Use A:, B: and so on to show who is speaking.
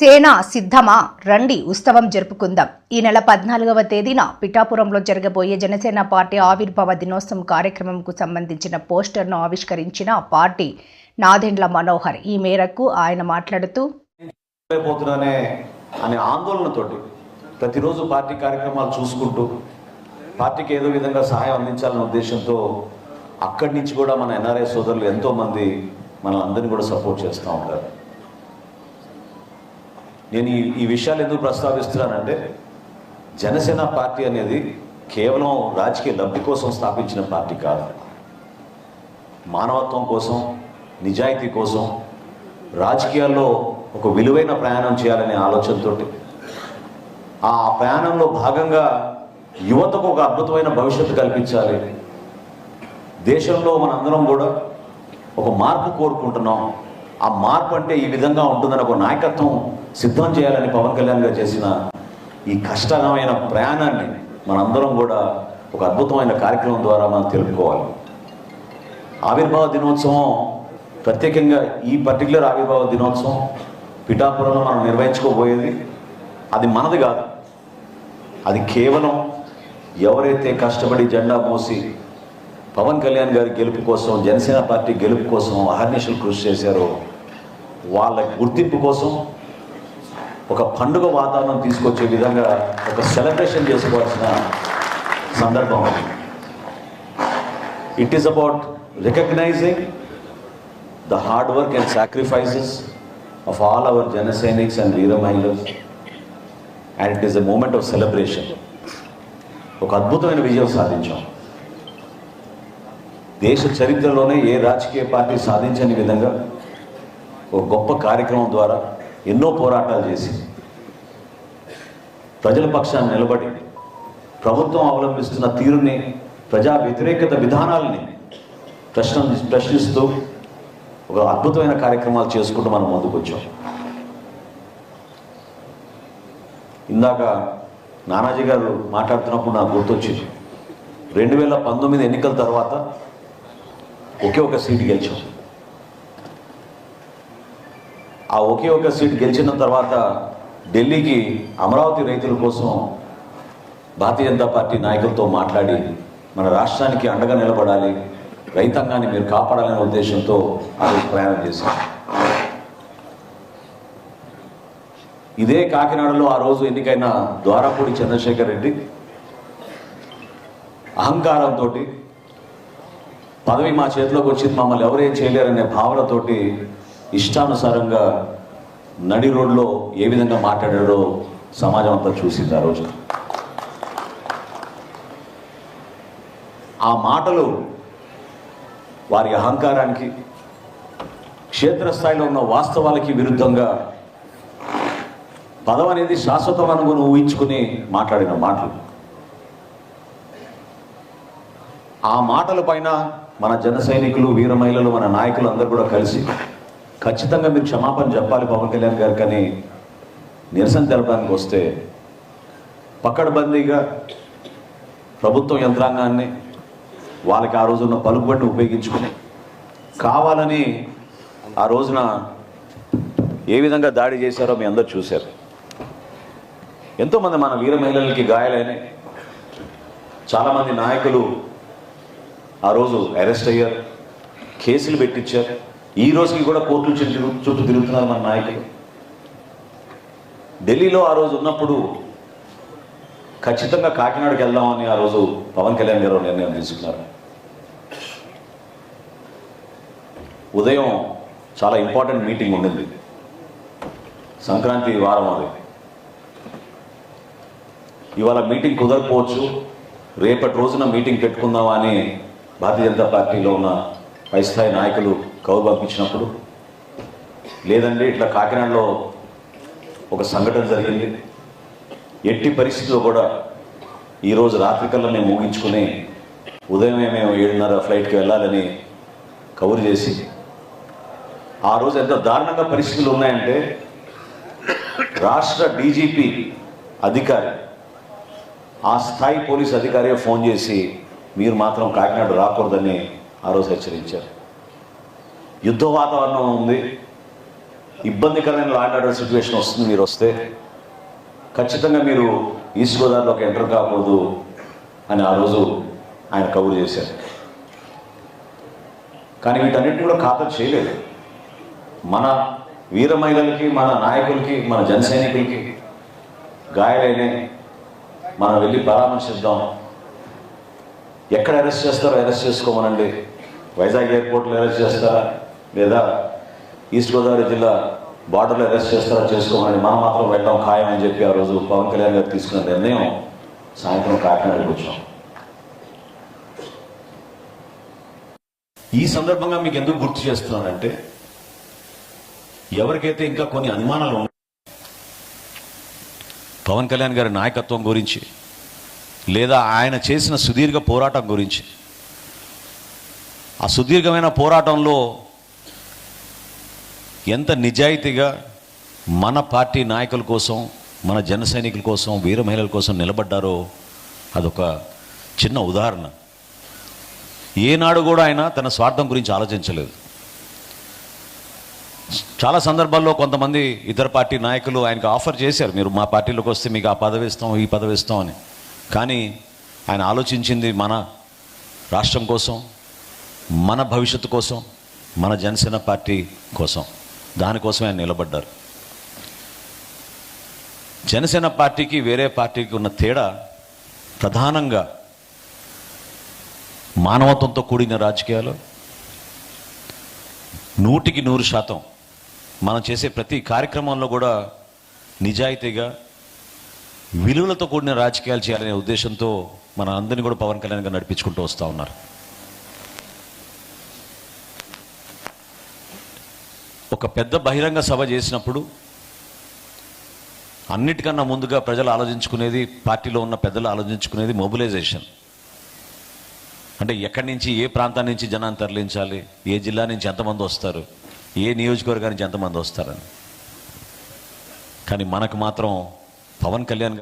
A: సేన సిద్ధమా? రండి ఉత్సవం జరుపుకుందాం. ఈ నెల పద్నాలుగవ తేదీన పిఠాపురంలో జరగబోయే జనసేన పార్టీ ఆవిర్భావ దినోత్సవం కార్యక్రమంకు సంబంధించిన పోస్టర్ను ఆవిష్కరించిన పార్టీ నాదెండ్ల మనోహర్. ఈ మేరకు ఆయన మాట్లాడుతూ
B: అనే ఆందోళనతోటి ప్రతిరోజు పార్టీ కార్యక్రమాలు చూసుకుంటూ పార్టీకి ఏదో విధంగా సహాయం అందించాలనే ఉద్దేశంతో అక్కడి నుంచి కూడా మన ఎన్ఆర్ఐ సోదరులు ఎంతో మంది మన అందరినీ కూడా సపోర్ట్ చేస్తూ ఉంటారు నేను ఈ ఈ విషయాలు ఎందుకు ప్రస్తావిస్తున్నానంటే జనసేన పార్టీ అనేది కేవలం రాజకీయ లబ్ధి కోసం స్థాపించిన పార్టీ కాదు. మానవత్వం కోసం నిజాయితీ కోసం రాజకీయాల్లో ఒక విలువైన ప్రయాణం చేయాలనే ఆలోచనతోటి ఆ ప్రయాణంలో భాగంగా యువతకు ఒక అద్భుతమైన భవిష్యత్తు కల్పించాలి. దేశంలో మనందరం కూడా ఒక మార్పు కోరుకుంటున్నాం. ఆ మార్పు అంటే ఈ విధంగా ఉంటుందని ఒక నాయకత్వం సిద్ధం చేయాలని పవన్ కళ్యాణ్ గారు చేసిన ఈ కష్టమైన ప్రయాణాన్ని మనందరం కూడా ఒక అద్భుతమైన కార్యక్రమం ద్వారా మనం తెలుపుకోవాలి. ఆవిర్భావ దినోత్సవం ప్రత్యేకంగా ఈ పర్టికులర్ ఆవిర్భావ దినోత్సవం పిఠాపురంలో మనం నిర్వహించుకోబోయేది అది మనది కాదు. అది కేవలం ఎవరైతే కష్టపడి జెండా మోసి పవన్ కళ్యాణ్ గారి గెలుపు కోసం జనసేన పార్టీ గెలుపు కోసం అహర్నిశలు కృషి చేశారో వాళ్ళ గుర్తింపు కోసం ఒక పండుగ వాతావరణం తీసుకొచ్చే విధంగా ఒక సెలబ్రేషన్ చేసుకోవాల్సిన సందర్భం it is about recognising the hard work and sacrifices of all our Jan Sainiks and Veer Mahilas. And it is a moment of celebration ఒక అద్భుతమైన విజయం సాధించాం. దేశ చరిత్రలోనే ఏ రాజకీయ పార్టీ సాధించని విధంగా ఒక గొప్ప కార్యక్రమం ద్వారా ఎన్నో పోరాటాలు చేసి ప్రజల పక్షాన్ని నిలబడి ప్రభుత్వం అవలంబిస్తున్న తీరుని ప్రజా వ్యతిరేకత విధానాలని ప్రశ్న ప్రశ్నిస్తూ ఒక అద్భుతమైన కార్యక్రమాలు చేసుకుంటూ మనం ముందుకు వచ్చాం. ఇందాక నానాజీ గారు మాట్లాడుతున్నప్పుడు నాకు గుర్తొచ్చింది. రెండు వేల పంతొమ్మిది ఎన్నికల తర్వాత ఒకే ఒక సీట్ గెలిచాం. ఆ ఒకే ఒక సీట్ గెలిచిన తర్వాత ఢిల్లీకి అమరావతి రైతుల కోసం భారతీయ జనతా పార్టీ నాయకులతో మాట్లాడి మన రాష్ట్రానికి అండగా నిలబడాలి రైతాంగాన్ని మీరు కాపాడాలనే ఉద్దేశంతో అది ప్రయాణం చేశాం. ఇదే కాకినాడలో ఆ రోజు ఎన్నికైన ద్వారాపూడి చంద్రశేఖర్ రెడ్డి అహంకారంతో పదవి మా చేతిలోకి వచ్చింది మమ్మల్ని ఎవరేం చేయలేరనే భావనతోటి ఇష్టానుసారంగా నడి రోడ్లో ఏ విధంగా మాట్లాడారో సమాజం అంతా చూసింది ఆ రోజు. ఆ మాటలు వారి అహంకారానికి క్షేత్రస్థాయిలో ఉన్న వాస్తవాలకి విరుద్ధంగా పదం అనేది శాశ్వతం అనుకుని ఊహించుకుని మాట్లాడిన మాటలు. ఆ మాటల పైన మన జన సైనికులు వీర మహిళలు మన నాయకులు అందరూ కూడా కలిసి ఖచ్చితంగా మీరు క్షమాపణ చెప్పాలి పవన్ కళ్యాణ్ గారు కానీ నిరసన తెలపడానికి వస్తే పక్కడబందీగా ప్రభుత్వ యంత్రాంగాన్ని వాళ్ళకి ఆ రోజున్న పలుకుబడిని ఉపయోగించుకుని కావాలని ఆ రోజున ఏ విధంగా దాడి చేశారో మీ అందరు చూశారు. ఎంతోమంది మన వీర మహిళలకి గాయాలైనాయి. చాలామంది నాయకులు ఆ రోజు అరెస్ట్ అయ్యారు. కేసులు పెట్టించారు. ఈ రోజుకి కూడా కోర్టులు చుట్టూ చుట్టూ తిరుగుతున్నారు మన నాయకులు. ఢిల్లీలో ఆ రోజు ఉన్నప్పుడు ఖచ్చితంగా కాకినాడకి వెళ్దామని ఆ రోజు పవన్ కళ్యాణ్ గారు నిర్ణయం తీసుకున్నారు. ఉదయం చాలా ఇంపార్టెంట్ మీటింగ్ ఉండింది. సంక్రాంతి వారం అది. ఇవాళ మీటింగ్ కుదరకపోవచ్చు. రేపటి రోజున మీటింగ్ పెట్టుకుందామా అని భారతీయ జనతా పార్టీలో ఉన్న పై స్థాయి నాయకులు కౌలు పంపించినప్పుడు లేదండి ఇట్లా కాకినాడలో ఒక సంఘటన జరిగింది. ఎట్టి పరిస్థితిలో కూడా ఈరోజు రాత్రికల్లా మేము ముగించుకుని ఉదయమే మేము ఏడున్నర ఫ్లైట్కి వెళ్ళాలని కబురు చేసి ఆ రోజు ఎంత దారుణంగా పరిస్థితులు ఉన్నాయంటే రాష్ట్ర డీజీపీ అధికారి ఆ స్థాయి పోలీస్ అధికారి ఫోన్ చేసి మీరు మాత్రం కాకినాడ రాకూడదని ఆ రోజు హెచ్చరించారు. యుద్ధ వాతావరణం ఉంది. ఇబ్బందికరమైన లాండ్ ఆర్డర్ సిచ్యువేషన్ వస్తుంది మీరు వస్తే. ఖచ్చితంగా మీరు ఈస్ట్ గోదావరిలోకి ఎంటర్ కాకూడదు అని ఆ రోజు ఆయన కబురు చేశారు. కానీ వీటన్నిటిని కూడా ఖాతా చేయలేదు. మన వీర మహిళలకి మన నాయకులకి మన జనసైనికులకి సైనికులకి మనం వెళ్ళి పరామర్శిద్దాం ఎక్కడ అరెస్ట్ చేస్తారో అరెస్ట్ చేసుకోమనండి. వైజాగ్ ఎయిర్పోర్ట్లో అరెస్ట్ చేస్తారా? లేదా ఈస్ట్ గోదావరి జిల్లా బార్డర్లో అరెస్ట్ చేస్తారా చేసుకోమని మనం మాత్రం వెళ్ళడం ఖాయం అని చెప్పి ఆ రోజు పవన్ కళ్యాణ్ గారు తీసుకున్న నిర్ణయం సాయంత్రం కాకినాడకి వచ్చాం. ఈ సందర్భంగా మీకు ఎందుకు గుర్తు చేస్తున్నానంటే ఎవరికైతే ఇంకా కొన్ని అనుమానాలు ఉన్నాయి పవన్ కళ్యాణ్ గారి నాయకత్వం గురించి లేదా ఆయన చేసిన సుదీర్ఘ పోరాటం గురించి ఆ సుదీర్ఘమైన పోరాటంలో ఎంత నిజాయితీగా మన పార్టీ నాయకుల కోసం మన జన సైనికుల కోసం వీర మహిళల కోసం నిలబడ్డారో అదొక చిన్న ఉదాహరణ. ఏనాడు కూడా ఆయన తన స్వార్థం గురించి ఆలోచించలేదు. చాలా సందర్భాల్లో కొంతమంది ఇతర పార్టీ నాయకులు ఆయనకు ఆఫర్ చేశారు మీరు మా పార్టీలోకి వస్తే మీకు ఆ పదవి ఇస్తాం ఈ పదవి ఇస్తాం అని. కానీ ఆయన ఆలోచించింది మన రాష్ట్రం కోసం మన భవిష్యత్తు కోసం మన జనసేన పార్టీ కోసం. దానికోసం ఆయన నిలబడ్డారు. జనసేన పార్టీకి వేరే పార్టీకి ఉన్న తేడా ప్రధానంగా మానవత్వంతో కూడిన రాజకీయాలు. నూటికి నూరు శాతం మనం చేసే ప్రతి కార్యక్రమంలో కూడా నిజాయితీగా విలువలతో కూడిన రాజకీయాలు చేయాలనే ఉద్దేశంతో మన అందరినీ కూడా పవన్ కళ్యాణ్ గారు నడిపించుకుంటూ వస్తూ ఉన్నారు. ఒక పెద్ద బహిరంగ సభ చేసినప్పుడు అన్నిటికన్నా ముందుగా ప్రజలు ఆలోచించుకునేది పార్టీలో ఉన్న పెద్దలు ఆలోచించుకునేది మొబిలైజేషన్. అంటే ఎక్కడి నుంచి ఏ ప్రాంతం నుంచి జనాన్ని తరలించాలి ఏ జిల్లా నుంచి ఎంతమంది వస్తారు ఏ నియోజకవర్గానికి ఎంతమంది వస్తారని. కానీ మనకు మాత్రం పవన్ కళ్యాణ్